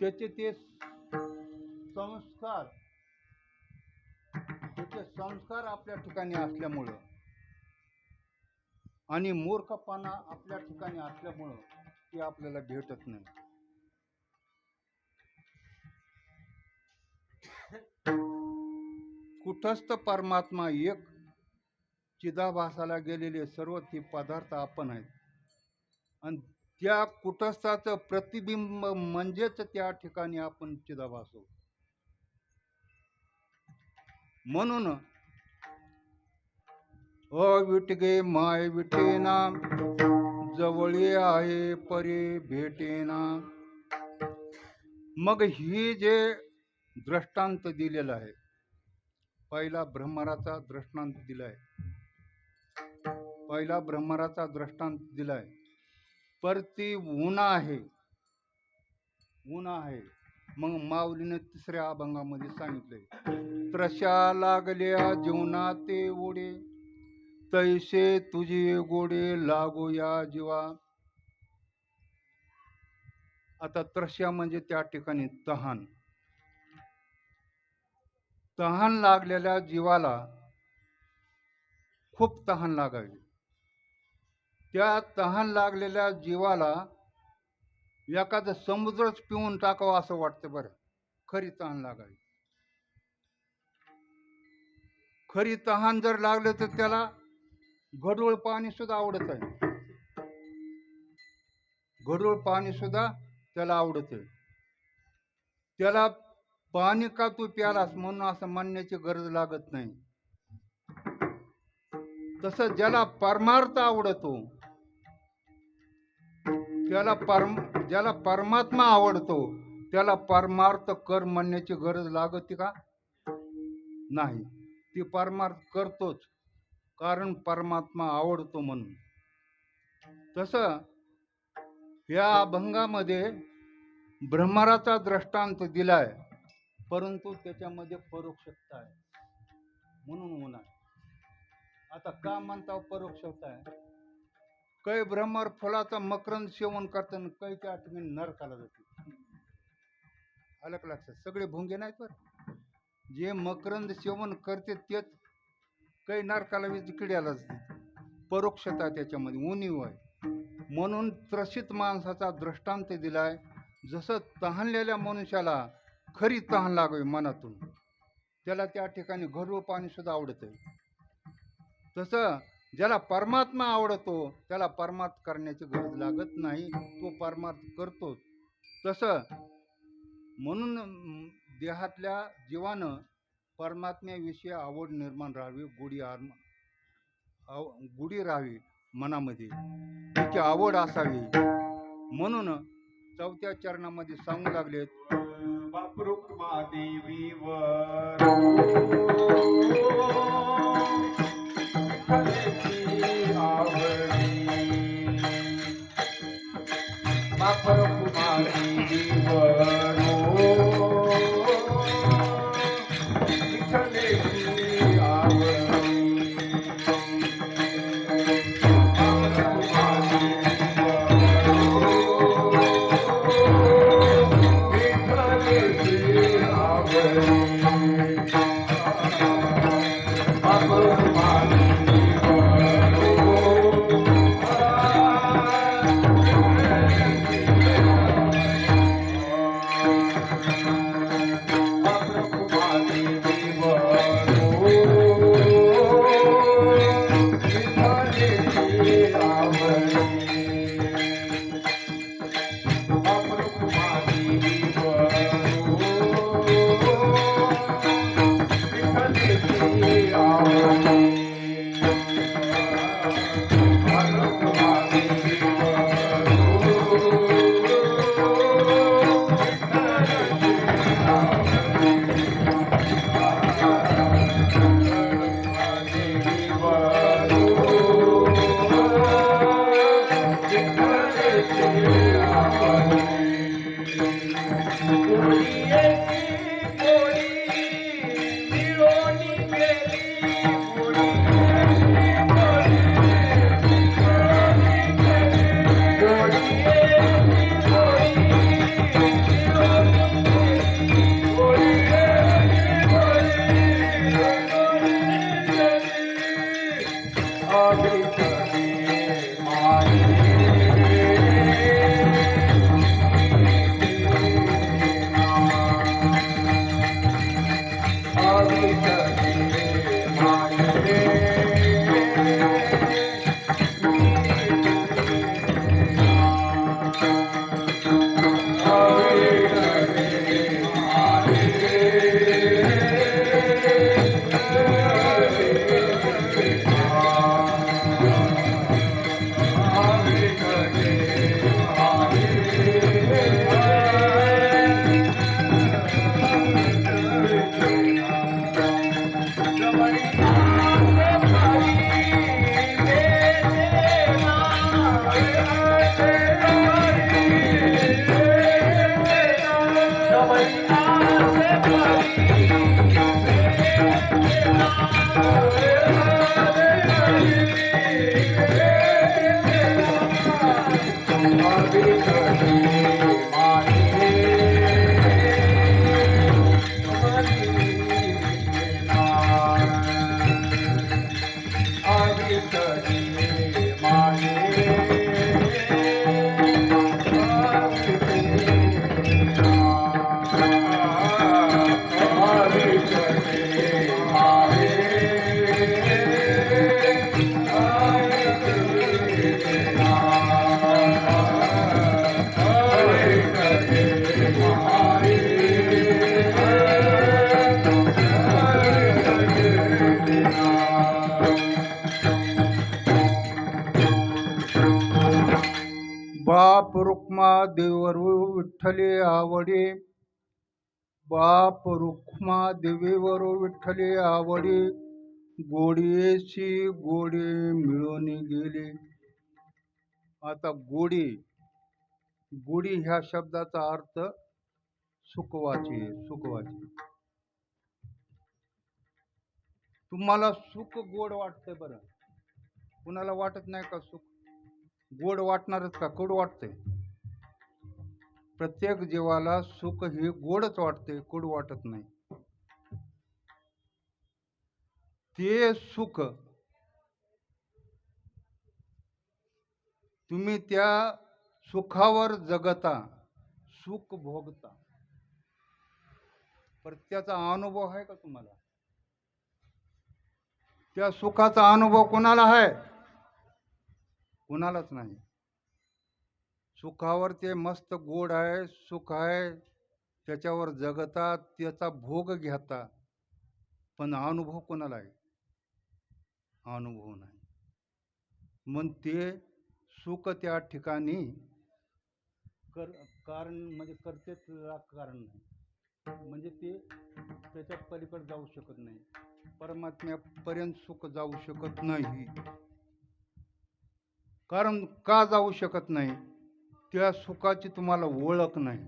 त्याचे ते संस्कार त्याचे संस्कार आपल्या ठिकाणी असल्यामुळं आणि मूर्खपणा आपल्या ठिकाणी असल्यामुळं ते आपल्याला भेटत नाही. कुठस्थ परमात्मा एक चिदाभासाला गेलेले सर्व ते पदार्थ आपण आहेत. आणि त्या कुटस्थाचं प्रतिबिंब म्हणजेच त्या ठिकाणी आपण चिदाभास म्हणून अ विटगे माय विटेना जवळी आहे परे भेटेना. मग ही जे दृष्टांत दिलेलं आहे पहिला ब्रह्मराचा दृष्टांत दिलाय. पहिला ब्रह्मराचा दृष्टांत दिलाय. पर ती ऊन आहे. ऊन आहे. मग माऊलीने तिसऱ्या अभंगामध्ये सांगितलंय त्रशा लागल्या जीवना ते ओढे तैसे तुझे गोडे लागो या जीवा. आता त्रशा म्हणजे त्या ठिकाणी तहान. तहान लागलेल्या जीवाला खूप तहान लागावी. त्या तहान लागलेल्या जीवाला एखादं समुद्रच पिऊन टाकावं असं वाटतं बरं. खरी तहान लागावी. खरी तहान जर लागलं तर त्याला घडूळ पाणी सुद्धा आवडत. आहे घडूळ पाणी सुद्धा त्याला आवडत. आहे त्याला पाणी का तू प्यालास म्हणून असं म्हणण्याची गरज लागत नाही. तसं ज्याला परमार्थ आवडतो त्याला परम ज्याला परमात्मा आवडतो त्याला परमार्थ कर म्हणण्याची गरज लागते का? नाही. ती परमार्थ करतोच कारण परमात्मा आवडतो म्हणून. तसं या अभंगामध्ये ब्रह्मराचा दृष्टांत दिलाय परंतु त्याच्यामध्ये परोक्षता आहे. म्हणून होणार. आता का म्हणता परोक्षता आहे? काही ब्रह्मर फुलाचा मकरंद सेवन करताना कै त्या ठिकाणी नरकाला जाते. अलग का लक्षात. सगळे भुंगे नाहीत बरं. जे मकरंद सेवन करते तेच काही नरकाला वीज किड्याला जाते. परोक्षता त्याच्यामध्ये उणीव आहे. म्हणून त्रसित माणसाचा दृष्टांत दिलाय. जसं तहानलेल्या मनुष्याला खरी तहान लागावी मनातून. त्याला त्या ठिकाणी घरव पाणी सुद्धा आवडत आहे तसं ज्याला परमात्मा आवडतो त्याला परमार्थ करण्याची गरज लागत नाही. तो परमार्थ करतो तसं म्हणून देहातल्या जीवानं परमात्म्याविषयी आवड निर्माण राहावी गुढी आर आव गुढी राहावी मनामध्ये. त्याची आवड असावी. म्हणून चौथ्या चरणामध्ये सांगू लागलेत देवी America. विठ्ठली आवडी. बाप रुक्मा देवीवरू विठ्ठली आवडी. गोडीची गोडी मिळून गेली. आता गोडी गोडी ह्या शब्दाचा अर्थ सुखवाची सुखवाची तुम्हाला सुख गोड वाटतंय बरं. कुणाला वाटत नाही का सुख? गोड वाटणारच का? कडू वाटतंय? प्रत्येक जीवाला सुख हे गोडच वाटते गोड वाटत नाही. ते सुख तुम्ही त्या सुखावर जगता सुख भोगता. पर त्याचा अनुभव आहे का तुम्हाला? त्या सुखाचा अनुभव कोणाला आहे? कुणालाच नाही. सुखावर ते मस्त गोड आहे सुख आहे त्याच्यावर जगता त्याचा भोग घेता. पण अनुभव कोणाला आहे? अनुभव नाही. मग ते सुख त्या ठिकाणी कर कारण म्हणजे करतेच कारण नाही. म्हणजे ते त्याच्या पलीकडे जाऊ शकत नाही. परमात्म्यापर्यंत सुख जाऊ शकत नाही. कारण का जाऊ शकत नाही? त्या सुखाची तुम्हाला ओळख नाही.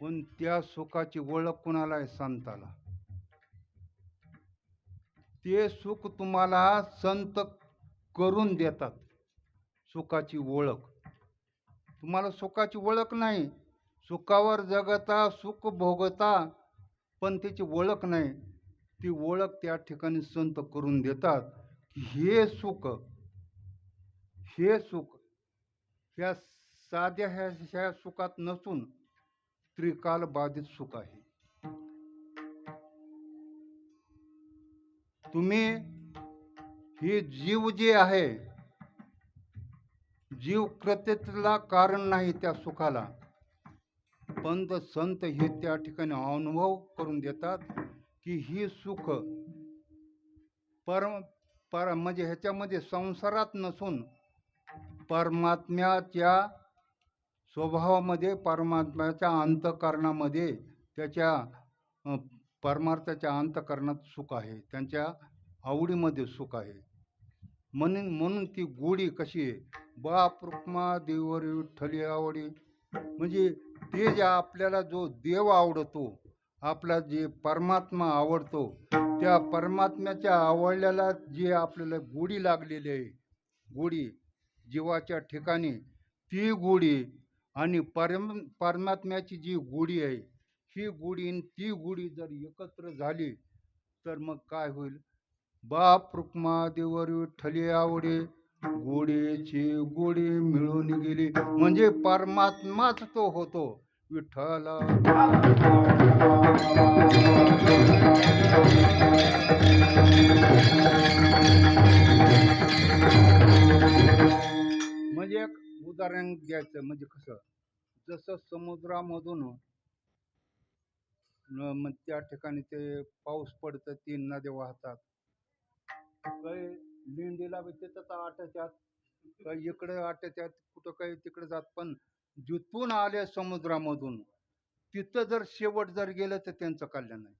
पण त्या सुखाची ओळख कुणाला आहे? संताला. ते सुख तुम्हाला संत करून देतात सुखाची ओळख. तुम्हाला सुखाची ओळख नाही. सुखावर जगता सुख भोगता पण त्याची ओळख नाही. ती ओळख त्या ठिकाणी संत करून देतात की हे सुख हे सुख ह्या साध्या ह्या ह्या सुखात नसून त्रिकाल बाधित सुख आहे. तुम्ही हे जीव जे आहे जीव कृत्यतेला कारण नाही त्या सुखाला. पंत संत हे त्या ठिकाणी अनुभव करून देतात की ही सुख परम पर म्हणजे ह्याच्यामध्ये संसारात नसून परमात्म्याच्या स्वभावामध्ये परमात्म्याच्या अंतकरणामध्ये त्याच्या परमार्थाच्या अंतकरणात सुख आहे. त्यांच्या आवडीमध्ये सुख आहे. म्हणून म्हणून ती गोडी कशी आहे? बाप रुक्मा देवरी विठ्ठली आवडी. म्हणजे ते जे आपल्याला जो देव आवडतो आपला जे परमात्मा आवडतो त्या परमात्म्याच्या आवडल्याला जे आपल्याला गोडी लागलेली आहे गोडी जीवाच्या ठिकाणी ती गोडी आणि परम परमात्म्याची जी गोडी आहे ही गोडी आणि ती गोडी जर एकत्र झाली तर मग काय होईल? बाप रुक्मा देवर विठ्ठली आवडे गोडीची गोडी मिळून गेली. म्हणजे परमात्माच तो होतो विठ्ठल. म्हणजे एक उदाहरण द्यायचं म्हणजे कसं जसं समुद्रामधून मग त्या ठिकाणी ते पाऊस पडतं तीन नद्या वाहतात. काही लेंडीला बी तिथं आटत्यात काही इकडे आटत्यात कुठं काही तिकडे जात पण जिथून आले समुद्रामधून तिथं जर शेवट जर गेलं तर त्यांचं कल्याण आहे.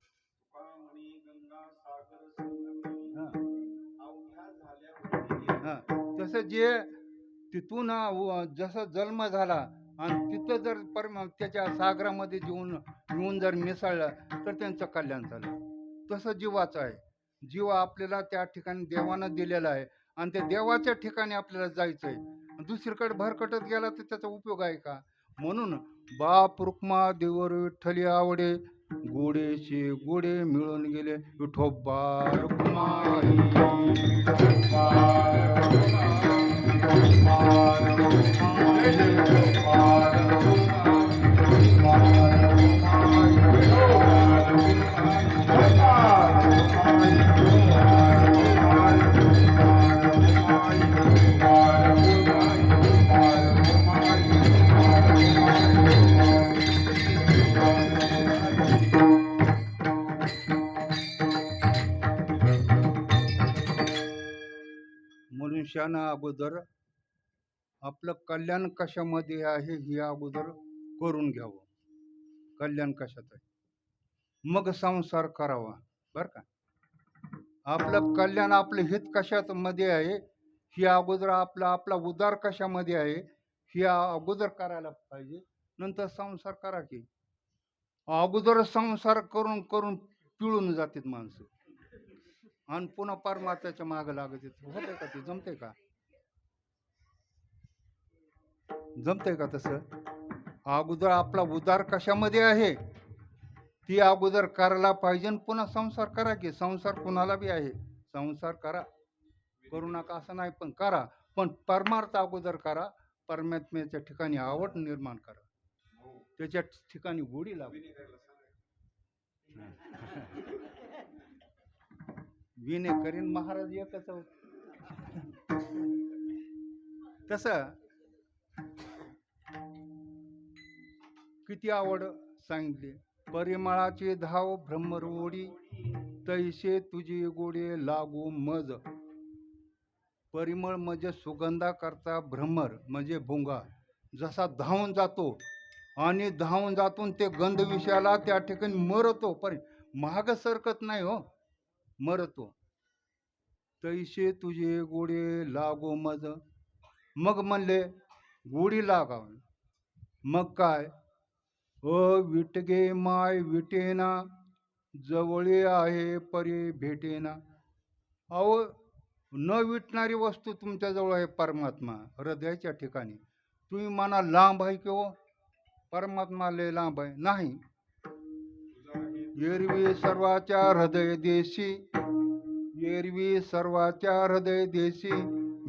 तसं जे तिथून व- जसं जन्म झाला आणि तिथं जर परम त्याच्या सागरामध्ये जीवन येऊन जर मिसळलं तर त्यांचं कल्याण झालं. तसं जीवाचं आहे. जीव आपल्याला त्या ठिकाणी देवानं दिलेला आहे आणि त्या देवाच्या ठिकाणी आपल्याला जायचं आहे. दुसरीकडे भरकटत गेला तर त्याचा उपयोग आहे का? म्हणून बाप रुक्मा देवर विठ्ठली आवडे गोडेचे गोडे मिळून गेले. विठोबा रुक्मा मनुष्यानं अगोदर आपलं कल्याण कशामध्ये आहे हे अगोदर करून घ्यावं. कल्याण कशात आहे? मग संसार करावा बर का? आपलं कल्याण आपलं हित कशात मध्ये आहे? ही अगोदर आपला आपला उदार कशामध्ये आहे? ही अगोदर करायला पाहिजे. नंतर संसार करा की. अगोदर संसार करून करून पिळून जातात माणसं. आणि पुन्हा परमात्म्याच्या मागं लागत येत का ते? जमते का? जमतंय का तसं? अगोदर आपला उदार कशामध्ये आहे? ती अगोदर करायला पाहिजे पुन्हा संसार करा की संसार कुणाला बी आहे. संसार करा. करू नका असं नाही पण करा. पण परमार्थ अगोदर करा. परमात्म्याच्या ठिकाणी आवड निर्माण करा. त्याच्या ठिकाणी गोडी लावा. विने करीन महाराज एकच तसं किती आवड सांगली. परिमळाचे धाव भ्रमरोडी तैसे तुझे गोडे लागू मज. परिमळ म्हणजे सुगंधा करता भ्रमर म्हणजे भोंगा. जसा धावून जातो आणि धावून जातून ते गंध विषयाला त्या ठिकाणी मरतो पण महाग सरकत नाही हो मरतो. तैसे तुझे गोडे लागो मज. मग म्हणले गोडी लागाव. मग काय? अ विटगे माय विटेना जवळे आहे परे भेटेना. अहो न विटणारी वस्तू तुमच्याजवळ आहे परमात्मा हृदयाच्या ठिकाणी. तुम्ही म्हणा लांब आहे किंवा हो? परमात्मा लय लांब आहे. नाही. एरवी सर्वाच्या हृदय देशी एरवी सर्वाच्या हृदय देशी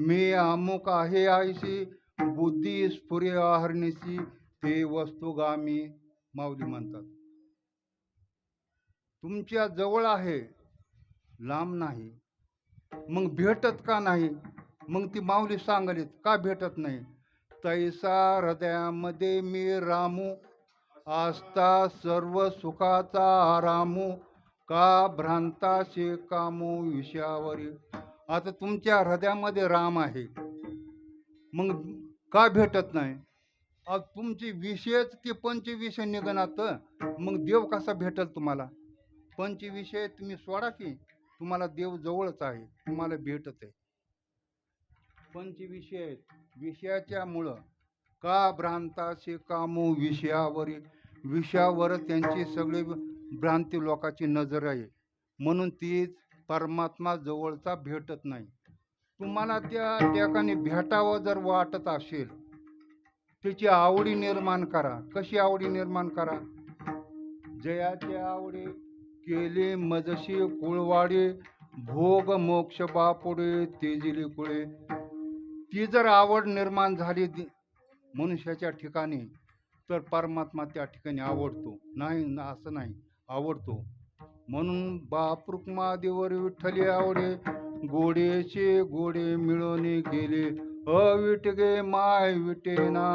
मी अमुक आहे आयशी बुद्धी स्फुरे आहरणीशी ते वस्तुगामी माऊली म्हणतात. तुमच्या जवळ आहे लांब नाही. मग भेटत का नाही? मग ती माऊली सांगलीत का भेटत नाही? तैसा हृदयामध्ये मी रामू आस्था सर्व सुखाचा आरामू का भ्रांताशे कामो विषयावरी? आता तुमच्या हृदयामध्ये राम आहे. मग का भेटत नाही? तुमची तुमचे विषयच ते पंचविषय निघणात मग देव कसा भेटल तुम्हाला? पंचविषय तुम्ही सोडा की तुम्हाला देव जवळच आहे तुम्हाला भेटत आहे पंचविषय आहेत विषयाच्या मुळं का भ्रांताचे कामो विषयावरी? विषयावर त्यांची सगळी भ्रांती लोकांची नजर आहे. म्हणून ती परमात्मा जवळचा भेटत नाही. तुम्हाला त्या ठिकाणी भेटावं जर वाटत असेल त्याची आवडी निर्माण करा. कशी आवडी निर्माण करा? जयाचे आवडी केले मजशी कुळवाडे भोग मोक्ष बापुडे तेजिले कुळे. ती जर आवड निर्माण झाली मनुष्याच्या ठिकाणी तर परमात्मा त्या ठिकाणी आवडतो. नाही ना असं नाही. आवडतो. म्हणून बाप महादेवर विठ्ठली आवडे गोडेचे गोडे मिळवणे गेले. अविटगे माय विटेना